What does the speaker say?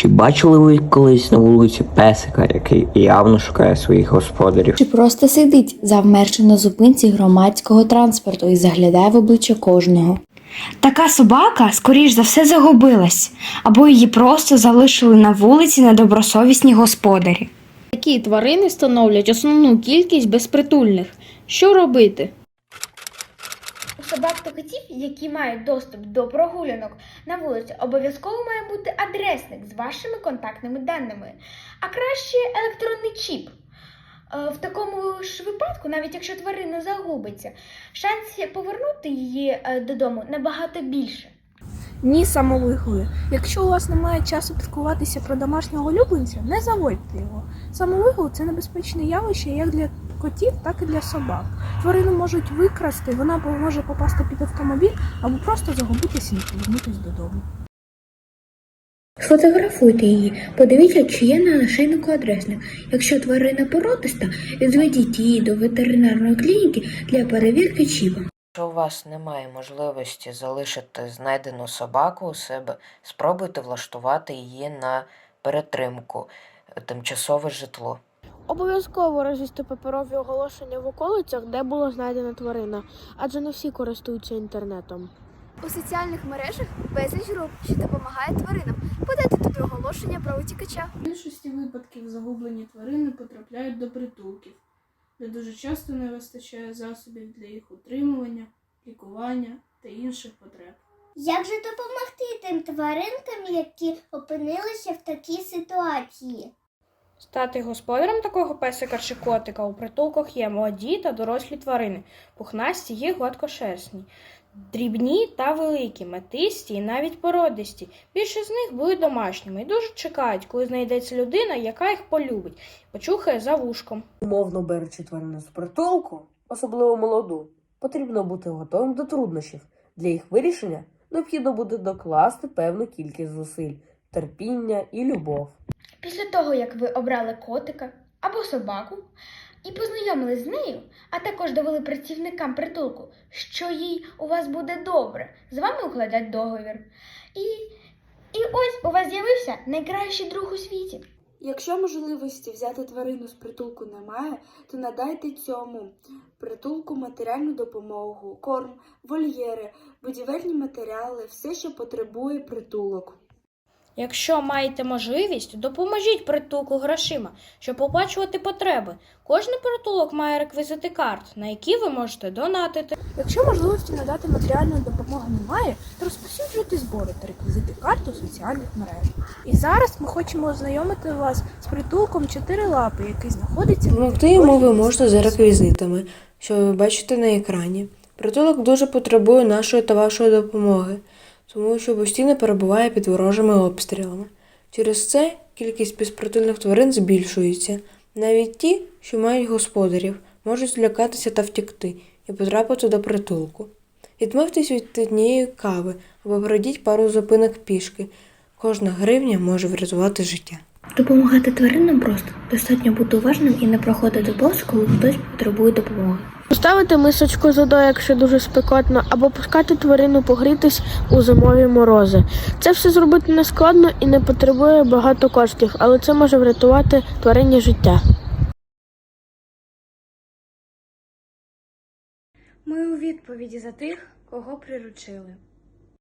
Чи бачили ви колись на вулиці песика, який явно шукає своїх господарів? Чи просто сидить, завмерши на зупинці громадського транспорту і заглядає в обличчя кожного? Така собака, скоріш за все, загубилась, або її просто залишили на вулиці недобросовісні господарі. Такі тварини становлять основну кількість безпритульних. Що робити? Собак та котів, які мають доступ до прогулянок на вулиці, обов'язково має бути адресник з вашими контактними даними, а краще електронний чіп. Е, В такому ж випадку, навіть якщо тварина загубиться, шанс повернути її е, додому набагато більше. Ні, самовигули. Якщо у вас немає часу піклуватися про домашнього улюбленця, не заводьте його. Самовигул це небезпечне явище як для котів, так і для собак. Тварину можуть викрасти, вона може попасти під автомобіль або просто загубитися і повернутися додому. Сфотографуйте її, подивіться, чи є на нашийнику адресник. Якщо тварина породиста, відведіть її до ветеринарної клініки для перевірки чіпа. Якщо у вас немає можливості залишити знайдену собаку у себе, спробуйте влаштувати її на перетримку, тимчасове житло. Обов'язково розвісти паперові оголошення в околицях, де була знайдена тварина, адже не всі користуються інтернетом. У соціальних мережах безліч груп, що допомагає тваринам. Подайте туди оголошення про утікача. В більшості випадків загублені тварини потрапляють до притулків, де дуже часто не вистачає засобів для їх утримування, лікування та інших потреб. Як же допомогти тим тваринкам, які опинилися в такій ситуації? Стати господарем такого песика чи котика у притулках є молоді та дорослі тварини, пухнасті є гладкошерстні, дрібні та великі, метисті і навіть породисті. Більше з них будуть домашніми і дуже чекають, коли знайдеться людина, яка їх полюбить, почухає за вушком. Умовно беручи тварину з притулку, особливо молоду, потрібно бути готовим до труднощів. Для їх вирішення необхідно буде докласти певну кількість зусиль, терпіння і любов. Того, як ви обрали котика або собаку і познайомились з нею, а також довели працівникам притулку, що їй у вас буде добре, з вами укладять договір. І, і ось у вас з'явився найкращий друг у світі. Якщо можливості взяти тварину з притулку немає, то надайте цьому притулку матеріальну допомогу, корм, вольєри, будівельні матеріали, все, що потребує притулок. Якщо маєте можливість, допоможіть притулку грошима, щоб оплачувати потреби. Кожний притулок має реквізити карт, на які ви можете донатити. Якщо можливості надати матеріальної допомоги немає, то розпосюджуйте збори та реквізити карт у соціальних мережах. І зараз ми хочемо ознайомити вас з притулком чотири лапи, який знаходиться Допомогти йому ви можете за реквізитами, що ви бачите на екрані. Притулок дуже потребує нашої та вашої допомоги, тому що постійно перебуває під ворожими обстрілами. Через це кількість безпритульних тварин збільшується. Навіть ті, що мають господарів, можуть злякатися та втекти і потрапити до притулку. Відмовтесь від однієї кави або пройдіть пару зупинок пішки. Кожна гривня може врятувати життя. Допомагати тваринам просто достатньо бути уважним і не проходити повз, коли хтось потребує допомоги. Поставити мисочку з водою, якщо дуже спекотно, або пускати тварину погрітись у зимові морози. Це все зробити не складно і не потребує багато коштів, але це може врятувати тварині життя. Ми у відповіді за тих, кого приручили.